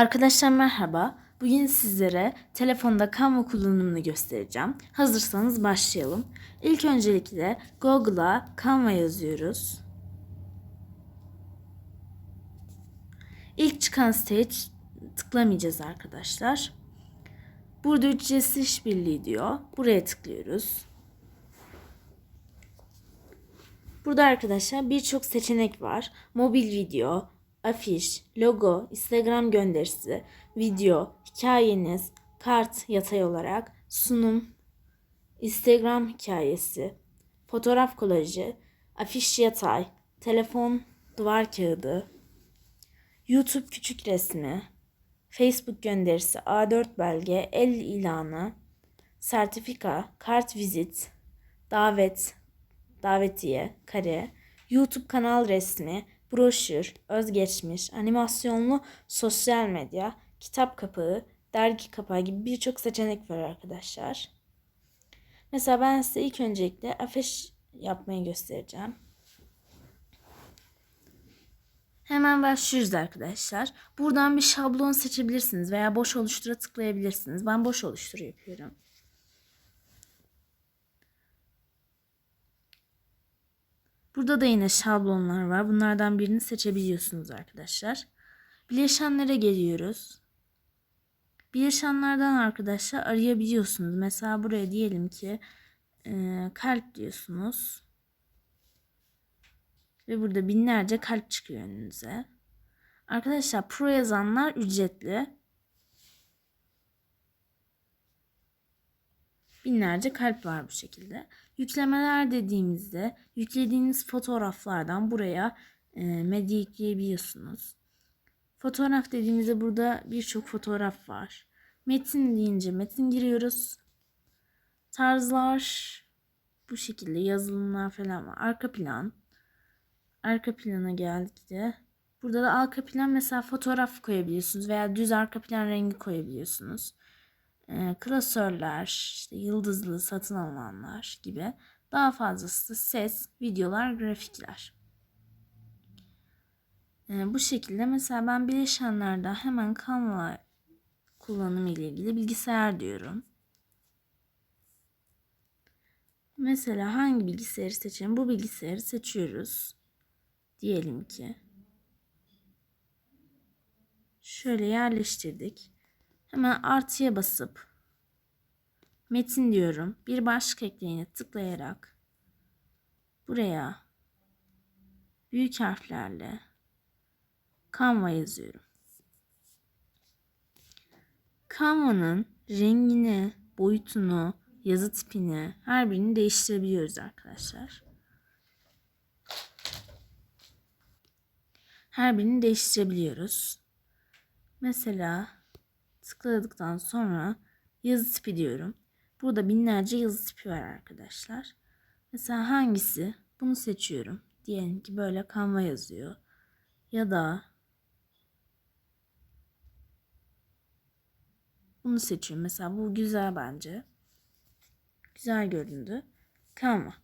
Arkadaşlar merhaba. Bugün sizlere telefonda Canva kullanımını göstereceğim. Hazırsanız başlayalım. İlk öncelikle Google'a Canva yazıyoruz. İlk çıkan siteye tıklamayacağız arkadaşlar. Burada ücretsiz işbirliği diyor. Buraya tıklıyoruz. Burada arkadaşlar birçok seçenek var. Mobil video, afiş, logo, Instagram gönderisi, video, hikayeniz, kart yatay olarak, sunum, Instagram hikayesi, fotoğraf kolajı, afiş yatay, telefon, duvar kağıdı, YouTube küçük resmi, Facebook gönderisi, A4 belge, el ilanı, sertifika, kart vizit, davet, davetiye, kare, YouTube kanal resmi, broşür, özgeçmiş, animasyonlu sosyal medya, kitap kapağı, dergi kapağı gibi birçok seçenek var arkadaşlar. Mesela ben size ilk öncelikle afiş yapmayı göstereceğim. Hemen başlıyoruz arkadaşlar. Buradan bir şablon seçebilirsiniz veya boş oluştura tıklayabilirsiniz. Ben boş oluştur yapıyorum. Burada da yine şablonlar var. Bunlardan birini seçebiliyorsunuz arkadaşlar. Bileşenlere geliyoruz. Bileşenlerden arkadaşlar arayabiliyorsunuz. Mesela buraya diyelim ki e, kalp diyorsunuz. Ve burada binlerce kalp çıkıyor önünüze. Arkadaşlar pro yazanlar ücretli. Binlerce kalp var bu şekilde. Yüklemeler dediğimizde yüklediğiniz fotoğraflardan buraya e, medya yükleyebiliyorsunuz. Fotoğraf dediğimizde burada birçok fotoğraf var. Metin deyince metin giriyoruz. Tarzlar bu şekilde yazılımlar falan var. Arka plan. Arka plana geldik de. Burada da arka plan mesela fotoğraf koyabiliyorsunuz veya düz arka plan rengi koyabiliyorsunuz e, klasörler, işte yıldızlı satın alınanlar gibi daha fazlası ses, videolar, grafikler. E, bu şekilde mesela ben bileşenlerde hemen Canva kullanımı ile ilgili bilgisayar diyorum. Mesela hangi bilgisayarı seçelim? Bu bilgisayarı seçiyoruz. Diyelim ki. Şöyle yerleştirdik. Hemen artıya basıp metin diyorum. Bir başlık ekleyene tıklayarak buraya büyük harflerle Canva yazıyorum. Canva'nın rengini, boyutunu, yazı tipini her birini değiştirebiliyoruz arkadaşlar. Her birini değiştirebiliyoruz. Mesela tıkladıktan sonra yazı tipi diyorum. Burada binlerce yazı tipi var arkadaşlar. Mesela hangisi? Bunu seçiyorum. Diyelim ki böyle Canva yazıyor. Ya da bunu seçiyorum. Mesela bu güzel bence. Güzel göründü. Canva.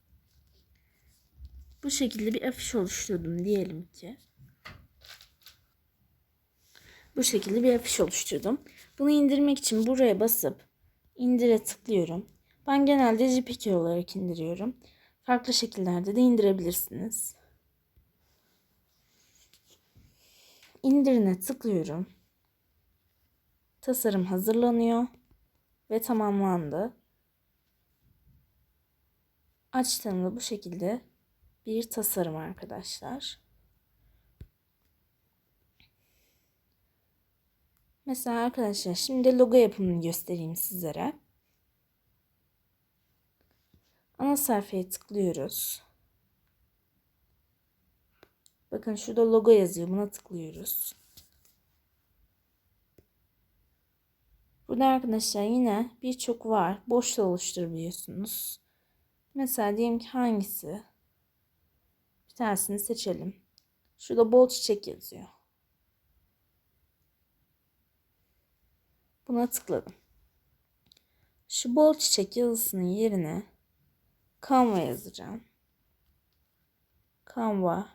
Bu şekilde bir afiş oluşturdum diyelim ki. Bu şekilde bir afiş oluşturdum. Bunu indirmek için buraya basıp indire tıklıyorum. Ben genelde JPG olarak indiriyorum. Farklı şekillerde de indirebilirsiniz. İndirine tıklıyorum. Tasarım hazırlanıyor ve tamamlandı. Açtığımda bu şekilde bir tasarım arkadaşlar. Mesela arkadaşlar şimdi logo yapımını göstereyim sizlere. Ana sayfaya tıklıyoruz. Bakın şurada logo yazıyor. Buna tıklıyoruz. Burada arkadaşlar yine birçok var. Boş da oluşturabiliyorsunuz. Mesela diyelim ki hangisi? Bir tanesini seçelim. Şurada bol çiçek yazıyor. Buna tıkladım. Şu bol çiçek yazısının yerine Canva yazacağım. Canva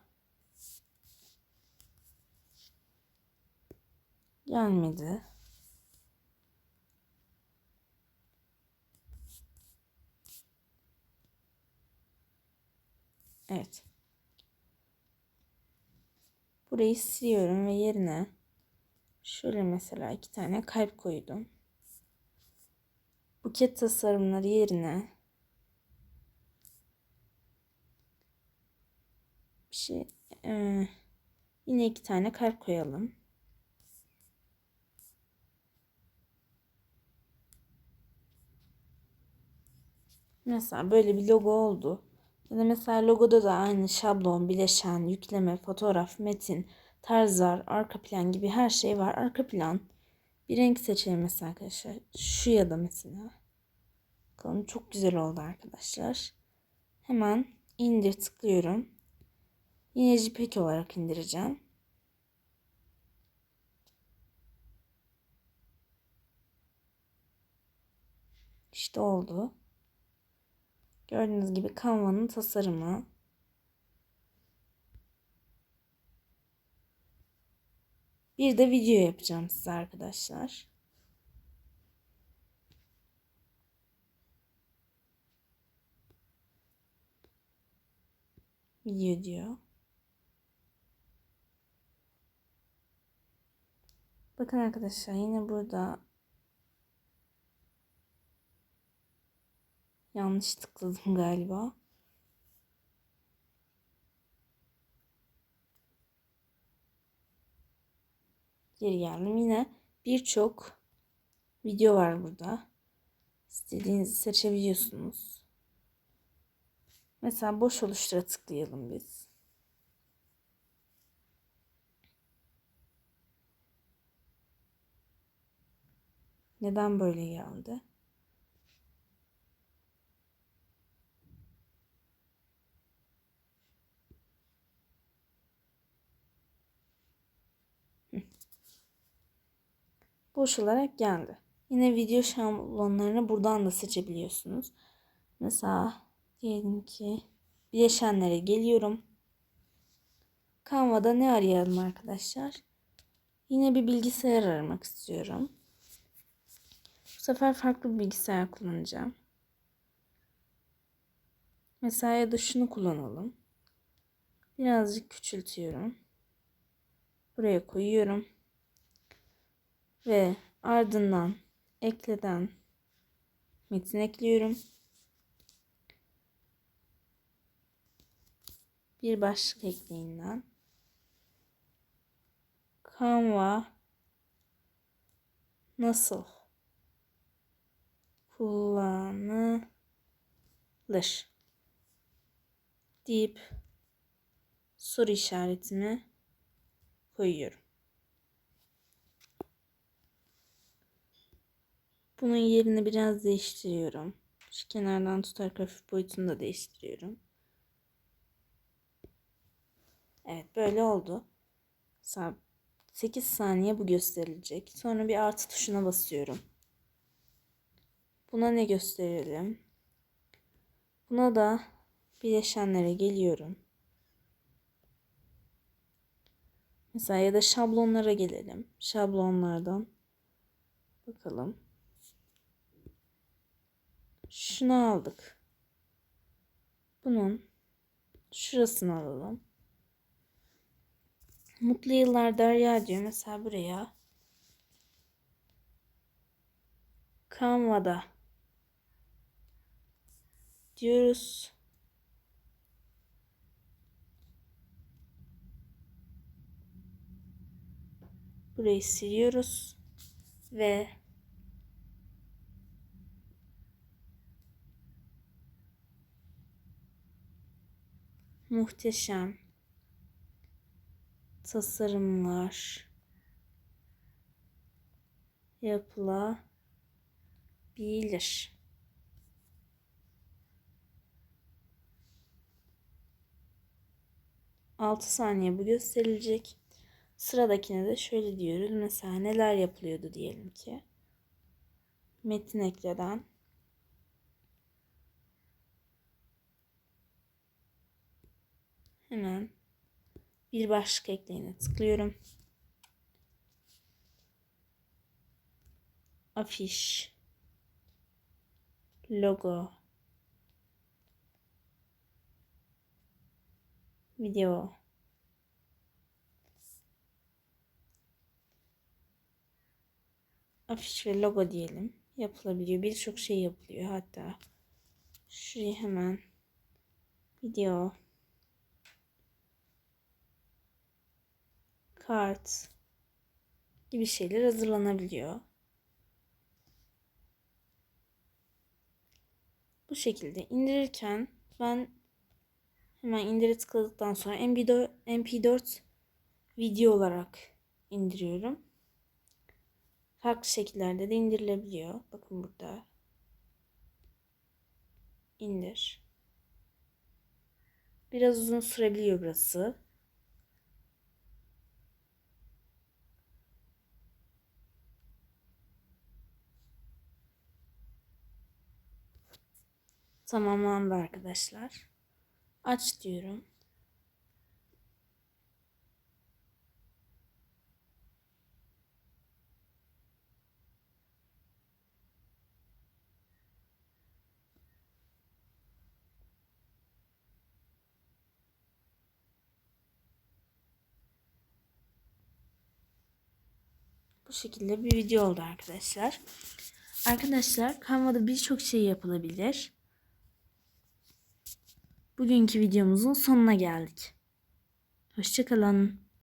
Gelmedi. Evet. Burayı siliyorum ve yerine şöyle mesela iki tane kalp koydum. Buket tasarımları yerine bir şey e, yine iki tane kalp koyalım. Mesela böyle bir logo oldu. Ya da mesela logoda da aynı şablon, bileşen, yükleme, fotoğraf, metin, tarzlar, arka plan gibi her şey var. Arka plan bir renk seçelim mesela arkadaşlar. Şu ya da mesela. Bakalım çok güzel oldu arkadaşlar. Hemen indir tıklıyorum. Yine JPEG olarak indireceğim. İşte oldu. Gördüğünüz gibi Canva'nın tasarımı. Bir de video yapacağım size arkadaşlar. Video diyor. Bakın arkadaşlar yine burada Yanlış tıkladım galiba. Geri geldim. Yine birçok video var burada. İstediğinizi seçebiliyorsunuz. Mesela boş oluştura tıklayalım biz. Neden böyle geldi? Boş olarak geldi. Yine video şablonlarını buradan da seçebiliyorsunuz. Mesela diyelim ki bileşenlere geliyorum. Canva'da ne arayalım arkadaşlar? Yine bir bilgisayar aramak istiyorum. Bu sefer farklı bir bilgisayar kullanacağım. Mesela ya da şunu kullanalım. Birazcık küçültüyorum. Buraya koyuyorum ve ardından ekleden metin ekliyorum. Bir başlık ekleyinden Canva nasıl kullanılır deyip soru işaretini koyuyorum. Bunun yerini biraz değiştiriyorum. Şu kenardan tutarak hafif boyutunu da değiştiriyorum. Evet böyle oldu. 8 saniye bu gösterilecek. Sonra bir artı tuşuna basıyorum. Buna ne gösterelim? Buna da bileşenlere geliyorum. Mesela ya da şablonlara gelelim. Şablonlardan bakalım. Şunu aldık. Bunun şurasını alalım. Mutlu yıllar Derya diyor. Mesela buraya Canva'da diyoruz. Burayı siliyoruz ve muhteşem tasarımlar yapılabilir. Altı saniye bu gösterilecek. Sıradakine de şöyle diyoruz. Mesela neler yapılıyordu diyelim ki. Metin ekleden Hemen bir başlık ekleyine tıklıyorum. afiş, logo, video, afiş ve logo diyelim. Yapılabiliyor. Birçok şey yapılıyor. Hatta şuraya hemen video, kart gibi şeyler hazırlanabiliyor. Bu şekilde indirirken ben hemen indire tıkladıktan sonra MP4, MP4 video olarak indiriyorum. Farklı şekillerde de indirilebiliyor. Bakın burada. İndir. Biraz uzun sürebiliyor burası. Tamamlandı arkadaşlar. Aç diyorum. Bu şekilde bir video oldu arkadaşlar. Arkadaşlar Canva'da birçok şey yapılabilir. Bugünkü videomuzun sonuna geldik. Hoşçakalın.